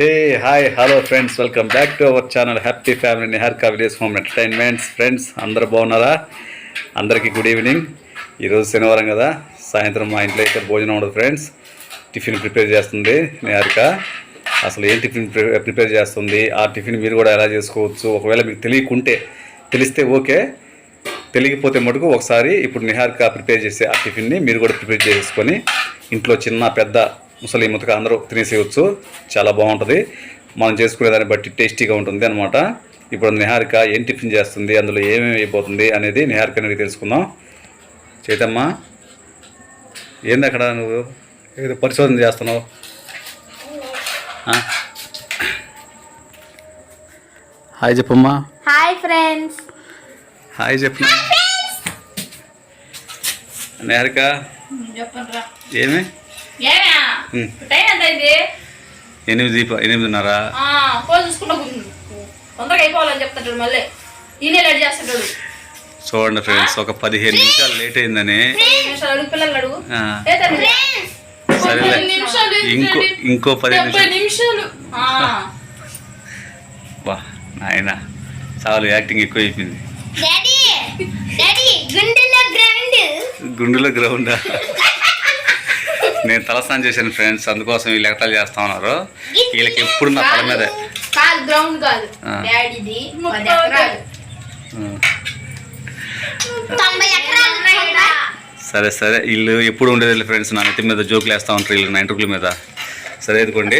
Hey hi hello friends welcome back to our channel happy family Niharika village home entertainments. Friends అందరు బాగున్నారా? అందరికీ good evening. ఈరోజు శనివారం కదా సాయంత్రం మా ఇంట్లో అయితే భోజనం ఉండదు ఫ్రెండ్స్. టిఫిన్ ప్రిపేర్ చేస్తుంది నిహారిక. అసలు ఏం టిఫిన్ ప్రి- ప్రిపేర్ చేస్తుంది? ఆ టిఫిన్ మీరు కూడా ఎలా చేసుకోవచ్చు? ఒకవేళ మీకు తెలియకుంటే తెలిస్తే ఓకే. తెలియకపోతే మటుకు ఒకసారి ఇప్పుడు నిహారిక ప్రిపేర్ చేసే ఆ టిఫిన్ని మీరు కూడా ప్రిపేర్ చేసుకొని ఇంట్లో చిన్న పెద్ద ముసలి ముతక అందరూ తినేసేయచ్చు. చాలా బాగుంటుంది. మనం చేసుకునే దాన్ని బట్టి టేస్టీగా ఉంటుంది అనమాట ఇప్పుడు నిహారిక ఏం టిఫిన్ చేస్తుంది అందులో ఏమేమి అయిపోతుంది అనేది నిహారిక అనేది తెలుసుకుందాం. చైతమ్మా ఏంది అక్కడ నువ్వు? ఏదో పరిశోధన చేస్తున్నావు? హాయ్ చెప్పమ్మా. Hi friends. హాయ్ చెప్పు. నిహారిక ఏమి? ఎనిమిది ఎనిమిదిన్నర. ఆ, ఫోన్ చూసుకుంటా కూర్చుండు. తొందరగా అయిపోవాలని చెప్తాడు మళ్ళీ. ఈయనే లేట్ చేస్తాడు చూడండి ఫ్రెండ్స్ ఒక పదిహేను నిమిషాలు లేట్ అయిందని? సరేలే. ఇంకో ఇంకో పది డెబ్బై నిమిషాలు. వా నాయన చాలు యాక్టింగ్ ఎక్కువ అయిపోయింది డాడీ డాడీ గుండెలో గ్రైండ్. గుండెలో గ్రౌండా? నేను తలస్నానం చేశాను ఫ్రెండ్స్ అందుకోసం వీళ్ళు ఎగతాలు చేస్తా ఉన్నారు. వీళ్ళకి ఎప్పుడు నా తల మీదే. సరే సరే. వీళ్ళు ఎప్పుడు ఉండేది ఫ్రెండ్స్ నా నెత్తి మీద జోకులు వేస్తూ ఉంటారు వీళ్ళు నా ఇంటర్వ్యూల మీద. సరే ఎదుకోండి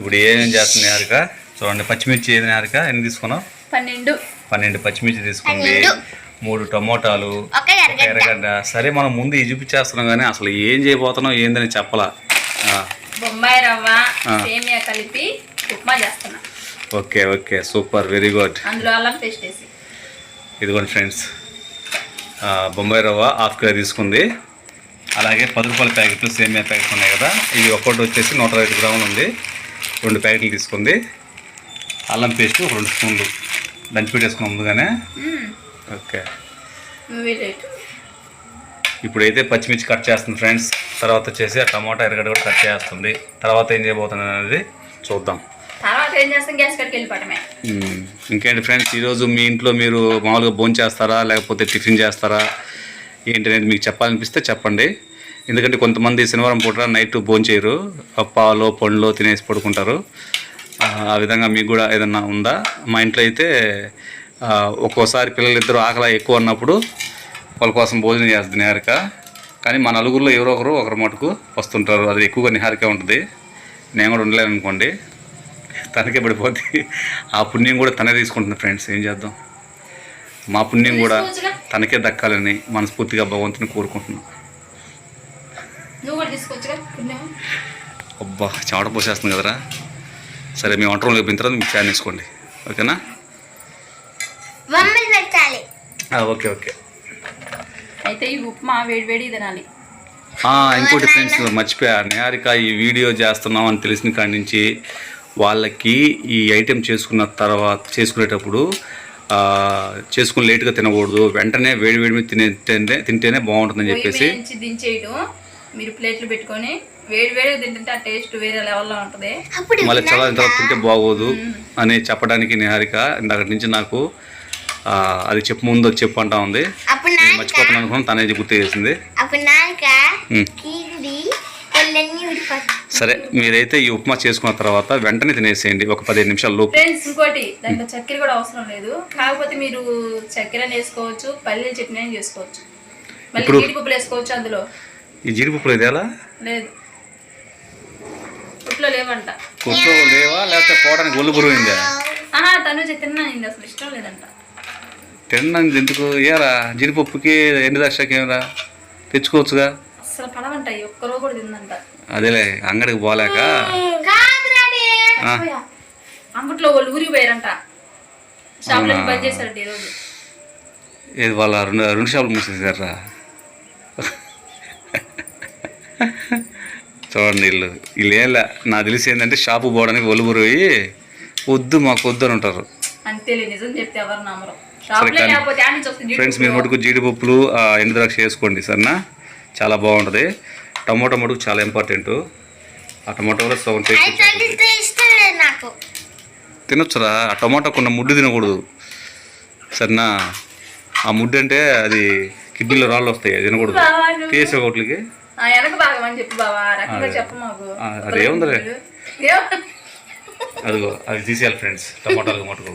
ఇప్పుడు ఏమేం చేస్తుంది హారిక? చూడండి పచ్చిమిర్చి ఏది హారిక? ఎన్ని తీసుకున్నావు? పన్నెండు. పన్నెండు పచ్చిమిర్చి తీసుకుంది. పన్నెండు. మూడు టమోటాలు ఎర్రగడ్డ. సరే మనం ముందు ఇది చూపించేస్తున్నాం కానీ అసలు ఏం చేయబోతున్నాం ఏందని చెప్పలా. బొంబాయి రవ్వ. సేమియా కలిపి ఉప్మా చేస్తున్నా. Okay okay. Super. Very good. అందులో అల్లం పేస్ట్ వేసి. ఇదిగోండి ఫ్రెండ్స్. బొంబాయి రవ్వ హాఫ్ కిలో తీసుకుంది. అలాగే పది రూపాయల ప్యాకెట్లు సేమియా ప్యాకెట్లు ఉన్నాయి కదా. ఇవి ఒక్కొక్కటి వచ్చేసి నూట ఐదు గ్రాములు ఉంది. రెండు ప్యాకెట్లు తీసుకుంది. అల్లం పేస్ట్ రెండు స్పూన్లు. దంచి పెట్టేసుకున్నాం ముందుగానే. ఓకే. ఇప్పుడైతే పచ్చిమిర్చి కట్ చేస్తుంది ఫ్రెండ్స్. తర్వాత వచ్చేసి ఆ టమాటా ఎరగడ్డ కూడా కట్ చేస్తుంది. తర్వాత ఏం చేయబోతుంది అనేది చూద్దాం. తర్వాత ఏం చేస్తాం? గ్యాస్ కడికి వెళ్ళిపోవటమే. మ్మ్. ఇంకేంటి ఫ్రెండ్స్ ఈరోజు మీ ఇంట్లో మీరు మామూలుగా భోజనం చేస్తారా? లేకపోతే టిఫిన్ చేస్తారా? ఏంటి అనేది మీకు చెప్పాలనిపిస్తే చెప్పండి. ఎందుకంటే కొంతమంది శనివారం పూట నైట్ భోజనం చేయరు. ఆ పాలు పండ్లు తినేసి పడుకుంటారు. ఆ, విధంగా మీకు కూడా ఏదన్నా ఉందా? మా ఇంట్లో అయితే ఒక్కోసారి పిల్లలిద్దరూ ఆకలి ఎక్కువ ఉన్నప్పుడు వాళ్ళ కోసం భోజనం చేస్తుంది నిహారిక. కానీ మా నలుగురిలో ఎవరో ఒకరు ఒకరు మటుకు వస్తుంటారు. అది ఎక్కువగా నిహారిక ఉంటుంది. నేను కూడా ఉండలేను అనుకోండి. తనకే పడిపోద్ది. ఆ పుణ్యం కూడా తనే తీసుకుంటుంది ఫ్రెండ్స్. ఏం చేద్దాం? మా పుణ్యం కూడా. తనకే దక్కాలని మనస్ఫూర్తిగా భగవంతుని కోరుకుంటున్నాం. అబ్బా చెమట పోసేస్తుంది కదరా. సరే మీ వంట రూమ్లో అయిపోయిన తర్వాత మీకు ఫ్యాన్ వేసుకోండి. ఓకేనా? బొమ్మలు పెట్టాలి. ఆ, ఓకే ఓకే. అయితే ఈ ఉప్మా వేడి వేడి తినాలి. ఆ, ఇంకోటి ఫ్రెండ్స్ మర్చిపోయా. నిహారిక ఈ వీడియో చేస్తున్నాం అని తెలిసిన కాడి నుంచి వాళ్ళకి ఈ ఐటెం చేసుకున్న తర్వాత చేసుకునేటప్పుడు ఆ, చేసుకుని లేట్గా తినకూడదు. వెంటనే వేడి వేడి మీద తినే తింటే తింటేనే బాగుంటుందని చెప్పేసి. దించేయడం మీరు ప్లేట్లు పెట్టుకొని వేడి వేడిగా తింటుంటే ఆ టేస్ట్ వేరే లెవెల్లో ఉంటుంది. మళ్ళీ తర్వాత తింటే బాగోదు అని చెప్పడానికి నిహారిక ఇందాక నుంచి నాకు అది చెప్పు ముందు అది చెప్పు అంటా ఉంది. నేను నాక మర్చిపోతున్నాను అనుకున్నాను తనే గుర్తు చేసింది. సరే మీరైతే ఈ ఉప్మా చేసుకున్న తర్వాత వెంటనే తినేసేయండి ఒక పదిహేను నిమిషాల లోపు. ఫ్రెండ్స్ ఇంకోటి దాంట్లో చక్కెర కూడా అవసరం లేదు. కాకపోతే మీరు చక్కెర వేసుకోవచ్చు పల్లీల చట్నీ చేసుకోవచ్చు. మళ్ళీ ఇప్పుడు- జీడిపప్పులు వేసుకోవచ్చు అందులో. ఈ జీడిపప్పులు ఇదేలా లేదు. ఉట్లో లేవంట. కుట్లో లేవా? లేకపోతే పోవడానికి ఒళ్ళు ఆహా తను తిన్నాను అసలు ఇష్టం లేదంట. తినడానికి ఎందుకు? ఏరా జీడిపప్పుకి ఎండు దర్శకి ఏమరా తెచ్చుకోవచ్చుగా. అసలు పడవంట ఈ ఒక్కరోజు కూడా తిందంట. అదేలే అంగడికి పోలేక. అంగట్లో వాళ్ళు ఊరికి పోయారంట. షాప్లో బంద్ చేశారంట ఈరోజు ఇది వాళ్ళ రెండు రెండు షాపులు మూసేసారా చూడండి వీళ్ళు. వీళ్ళు ఏం లే నాకు తెలిసి ఏంటంటే షాపు పోవడానికి ఒళ్ళు బురువి వద్దు మాకు వద్దు అని ఉంటారు. అంతేలే నిజం చెప్తే ఎవరు నమ్మరు. ఫ్రెండ్స్ మీరు మటుకు జీడిపప్పులు ఆ, ఎండు ద్రాక్ష వేసుకోండి సరేనా చాలా బాగుంటుంది. టమోటా మటుకు చాలా ఇంపార్టెంట్ ఆ టమాటో వల్ల సౌండ్ టేస్ట్ తినొచ్చురా ఆ టమాటా కొన్న ముడ్డు తినకూడదు. సరేనా ఆ ముడ్డు అంటే అది కిడ్నీలో రాళ్ళు వస్తాయి అది తినకూడదు. తీసే ఒకటికి ఆ అదిగో అది తీసేయాలి ఫ్రెండ్స్ టమాటాలు మటుకు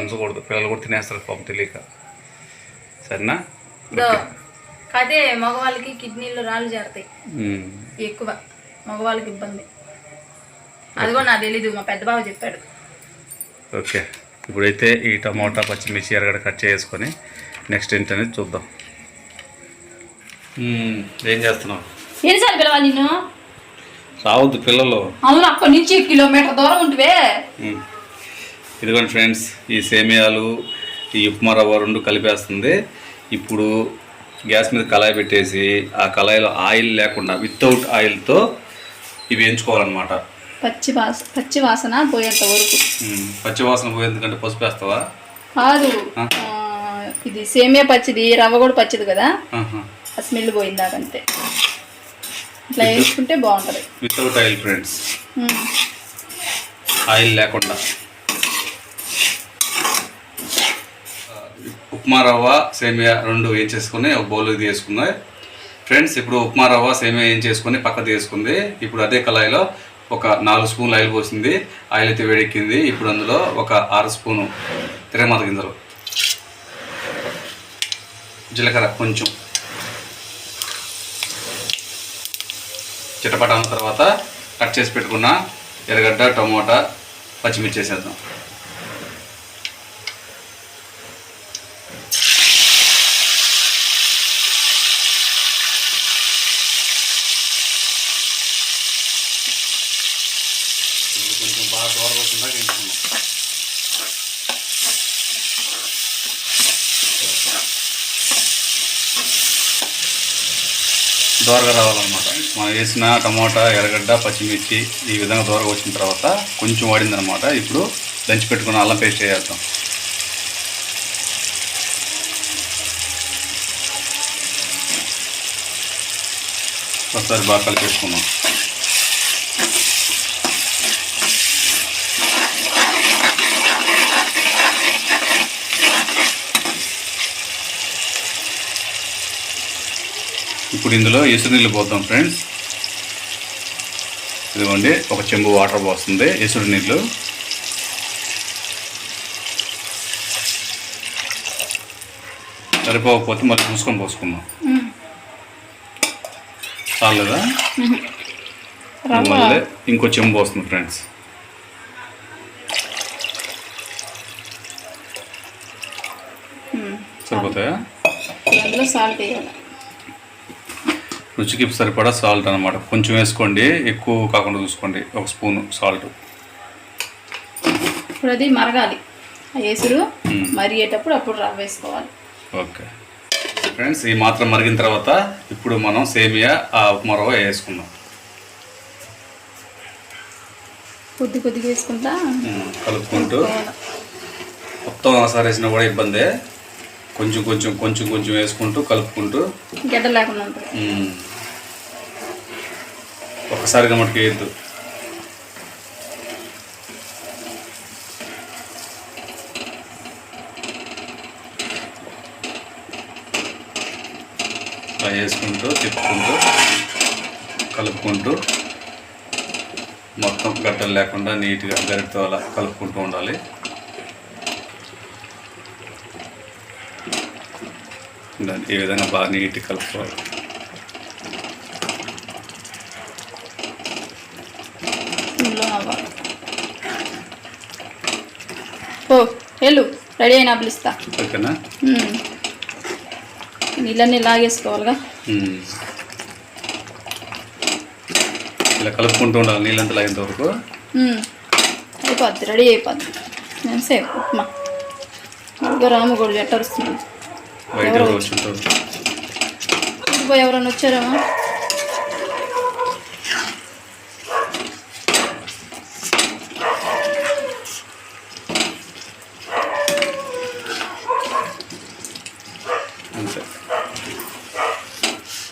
ఉంచకూడదు పిల్లలు కూడా తినేస్తారు పాపం తెలియక. సరేనా? అదే మగవాళ్ళకి కిడ్నీలో రాళ్ళు చేరతాయి. ఎక్కువ. మగవాళ్ళకి ఇబ్బంది. అది కూడా నాకు తెలీదు మా పెద్ద బావ చెప్పాడు. ఓకే. ఇప్పుడైతే ఈ టమాటా పచ్చిమిర్చి ఎరగడ కట్ చేసుకొని నెక్స్ట్ ఏంటనేది చూద్దాం. ఏం చేస్తున్నావు? ఎన్నిసార్లు పిలవాలి నిన్ను? రావద్దు పిల్లలు. అవును అక్కడి నుంచి కిలోమీటర్ దూరం ఉంటువే. ఇదిగోండి ఫ్రెండ్స్ ఈ సేమియాలు ఈ ఉప్మా రవ్వ రెండు కలిపేస్తుంది. ఇప్పుడు గ్యాస్ మీద కళాయి పెట్టేసి ఆ కళాయిలో ఆయిల్ లేకుండా వితౌట్ ఆయిల్తో ఇవి ఎంచుకోవాలన్నమాట పచ్చి వాస పచ్చి వాసన పోయేంత వరకు. ఉమ్, పచ్చివాసన పోయేందుకంటే పసుపు వేస్తావా? కాదు. ఇది సేమియా పచ్చిది రవ్వ కూడా పచ్చిది కదా. స్మెల్ పోయిందాకంతే ఇట్లా వేసుకుంటే బాగుంటుంది. Without oil friends. ఆయిల్ లేకుండా. ఉప్మా రవ్వ సేమియా రెండు ఏం చేసుకుని ఒక బౌల్కి తీసుకుంది ఫ్రెండ్స్ ఇప్పుడు ఉప్మా రవ్వ సేమియా ఏం చేసుకుని పక్క తీసుకుంది ఇప్పుడు అదే కళాయిలో ఒక నాలుగు స్పూన్లు ఆయిల్ పోసింది. ఆయిల్ అయితే వేడెక్కింది. ఇప్పుడు అందులో ఒక ఆరు స్పూను తిరగమాత గింజలు. జీలకర్ర కొంచెం. చిటపట అన్న తర్వాత కట్ చేసి పెట్టుకున్న ఎర్రగడ్డ టమోటా పచ్చిమిర్చి వేసేద్దాం ఇప్పుడు కొంచెం బాగా దూరపోతుందా వేయించుకున్నాం దోరగా రావాలన్నమాట. మనం వేసిన టమోటా ఎర్రగడ్డ పచ్చిమిర్చి ఈ విధంగా దోరగా వచ్చిన తర్వాత కొంచెం వాడిందనమాట ఇప్పుడు దంచి పెట్టుకున్న అల్లం పేస్ట్ వేసేద్దాం. ఒకసారి బాగా కలిపేసుకున్నాం ఇప్పుడు ఇందులో ఎసురు నీళ్ళు పోద్దాం ఫ్రెండ్స్ ఇదిగోండి ఒక చెంబు వాటర్ పోస్తుంది ఎసురు నీళ్ళు సరిపోకపోతే మళ్ళీ చూసుకొని పోసుకుందాం. చాలేదా? మళ్ళీ ఇంకో చెంబు వస్తుంది ఫ్రెండ్స్. సరిపోతాయా? సాల్ట్ వేయాలి. రుచికి సరిపడా సాల్ట్ అనమాట కొంచెం వేసుకోండి ఎక్కువ కాకుండా చూసుకోండి. ఒక స్పూన్ సాల్ట్ ఇప్పుడు అది మరగాలి. ఉమ్. మరిగేటప్పుడు అప్పుడు రవ్వ వేసుకోవాలి. ఓకే. ఫ్రెండ్స్ ఈ మాత్రం మరిగిన తర్వాత ఇప్పుడు మనం సేమియా ఆ ఉప్మా రవ్వ వేసుకుందాం. కొద్ది కొద్దిగా వేసుకుంటా? కలుపుకుంటూ. మొత్తం ఒకసారి వేసినా కూడా ఇబ్బందే. కొంచెం కొంచెం కొంచెం కొంచెం వేసుకుంటూ కలుపుకుంటూ. గడ్డ లేకుండా ఉంటుంది ఒక్కసారిగా మటుకు వేయద్దు. అలా చేసుకుంటూ తిప్పుకుంటూ కలుపుకుంటూ మొత్తం గడ్డలు లేకుండా నీట్గా గరిటతో అలా కలుపుకుంటూ ఉండాలి. ఈ విధంగా బాగా నీట్గా కలుపుకోవాలి. అవ్వాలి ఓ వెళ్ళు. రెడీ అయినా పిలుస్తా. ఓకేనా. నీళ్ళన్నీ లాగేసుకోవాలిగా. ఇలా కలుపుకుంటూ ఉండాలి నీళ్ళంతా లాగేంత వరకు. అయిపోద్ది రెడీ అయిపోద్ది. నేను సేపు ఉప్మా. ఇదిగో రామగోడు జట్ట వస్తున్నాడు బయట ఎవరో ఎవరైనా వచ్చారేమో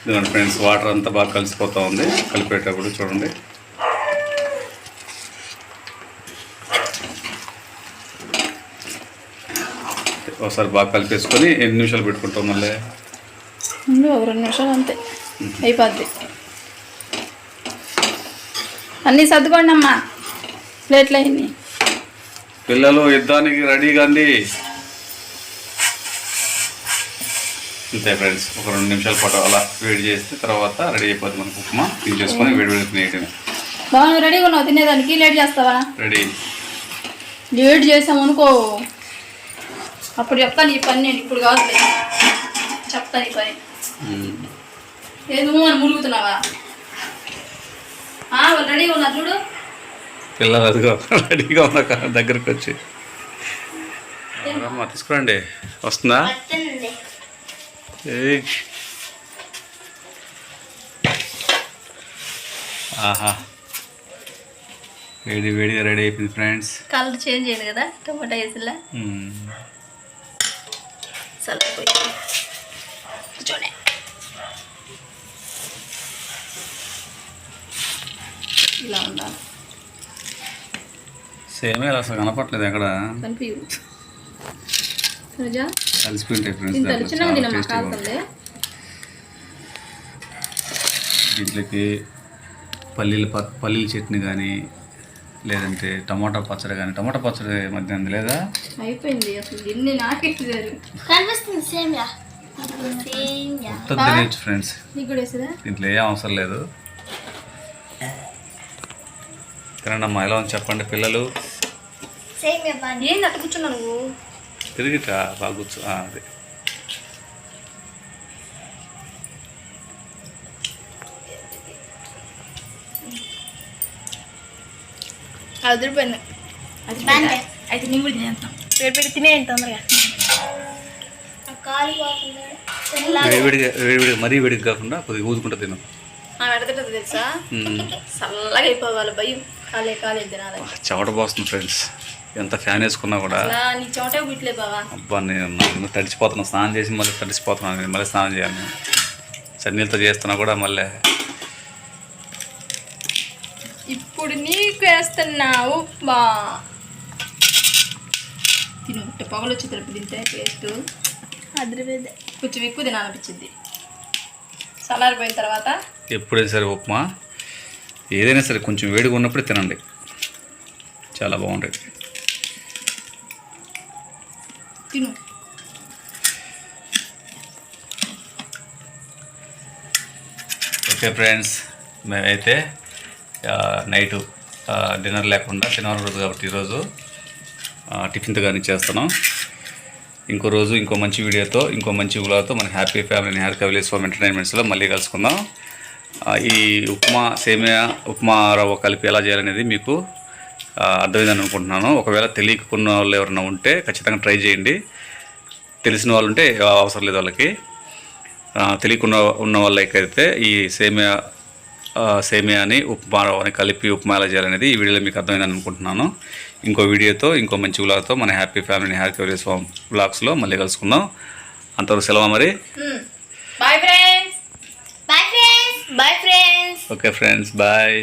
ఇదిగోండి ఫ్రెండ్స్ వాటర్ అంతా బాగా కలిసిపోతూ ఉంది. కలిపేటప్పుడు చూడండి. ఒకసారి బాగా కలిపేసుకొని ఎన్ని నిమిషాలు పెట్టుకుంటాం మళ్ళీ? ఒక రెండు నిమిషాలు అంతే. అయిపోద్ది. అన్నీ సర్దుకోండి అమ్మా ప్లేట్లు అయింది పిల్లలు యుద్ధానికి రెడీగా అండి అంతే ఫ్రెండ్స్ ఒక రెండు నిమిషాల పాటు అలా వేడి చేస్తే తర్వాత రెడీ అయిపోతుంది మనకు ఉప్మా. తీసేసుకొని వేడి వేడి తినేయటమే బాగా నువ్వు రెడీగా ఉన్నావు తినేదానికి? లేట్ చేస్తావా? రెడీ లేట్ చేసాం అనుకో. అప్పుడు చెప్తాను ఈ పని నేను ఇప్పుడు కాదు చెప్తాను ఈ పని. ఏదో అని వాళ్ళు రెడీగా ఉన్నారు చూడు. పిల్లలు అదిగో రెడీగా ఉన్నాక దగ్గరికి వచ్చి అమ్మా తీసుకురండి. వస్తుందా. ఆహా. వేడి వేడిగా రెడీ అయిపోయింది ఫ్రెండ్స్. కలర్ చేంజ్ అయ్యింది కదా టమాటా వేసిలా. చల్లపోయి కూర్చోండి. ఇలా ఉండాలి. సేమ్ అసలు కనపట్లేదు ఎక్కడ? కనిపించు దీంట్లోకి పల్లీల పల్లీల చట్నీ కానీ లేదంటే టమాటా పచ్చడి కానీ టమాటా పచ్చడి మధ్య ఉంది లేదా? అయిపోయింది అసలు ఎన్ని నాకెట్టారు కనిపిస్తుంది సేమ్యా. సేమ్యా. మొత్తం తినేయచ్చు ఫ్రెండ్స్ నీకు కూడా వేసేదా దీంట్లో ఏ అవసరం లేదు. తినండి అమ్మా ఎలా ఉంది చెప్పండి పిల్లలు? ఏంది నువ్వు? తిరిగిట్రా బాగా కూర్చో ఆ, అదే. అదిరిపోయింది. అయితే కూడా తినేస్తాం తినేయండి తొందరగా? మరీ వేడిగా కాకుండా కొద్దిగా ఊదుకుంటా తిను. తెలుసా. చల్లగా అయిపోవాలి భయం. కాలే కాలే తినాలి. చెమట పోస్తుంది ఫ్రెండ్స్. ఎంత ఫ్యాన్ వేసుకున్నా కూడా. అలా నీ చోటే బిట్లే బావా. అబ్బా నేను నేను తడిచిపోతున్నా. స్నానం చేసి మళ్ళీ తడిసిపోతున్నాను నేను మళ్ళీ స్నానం చేయాలి నేను. చన్నీళ్ళతో చేస్తున్నా కూడా మళ్ళీ. ఇప్పుడు నీకు వేస్తున్నావు. బా. తిను పొగలు వచ్చి తిరుపతి తింటే టేస్ట్. అదిరిపోయింది కొంచెం ఎక్కువ తినాలనిపించింది. చల్లారిపోయిన తర్వాత. ఎప్పుడైనా సరే ఉప్మా? ఏదైనా సరే కొంచెం వేడిగా ఉన్నప్పుడే తినండి. చాలా బాగుంటుంది తిను. ఓకే ఫ్రెండ్స్ మేమైతే నైట్ నైటు డిన్నర్ లేకుండా శనివారం రోజు కాబట్టి ఈరోజు టిఫిన్తో కానీ చేస్తున్నాం. ఇంకో రోజు ఇంకో మంచి వీడియోతో ఇంకో మంచి వ్లాగ్తో మన హ్యాపీ ఫ్యామిలీ హ్యాపీ కవిలేజ్ ఫామ్ ఎంటర్టైన్మెంట్స్లో మళ్ళీ కలుసుకుందాం. ఈ ఉప్మా సేమియా ఉప్మా రవ్వ కలిపి ఎలా చేయాలనేది మీకు అర్థమైందని అనుకుంటున్నాను. ఒకవేళ తెలియకున్న వాళ్ళు ఎవరైనా ఉంటే ఖచ్చితంగా ట్రై చేయండి. తెలిసిన వాళ్ళు ఉంటే అవసరం లేదు వాళ్ళకి. తెలియకుండా ఉన్న వాళ్ళకైతే ఈ సేమియా సేమియాని ఉప్మా రవ్వని కలిపి ఉప్మా ఎలా చేయాలనేది ఈ వీడియోలో మీకు అర్థమైందని అనుకుంటున్నాను. ఇంకో వీడియోతో ఇంకో మంచి వ్లాగ్తో మన happy family happy coverage farm వ్లాగ్స్లో మళ్ళీ కలుసుకుందాం. అంతవరకు సెలవు మరి? Bye friends bye friends bye friends okay friends bye.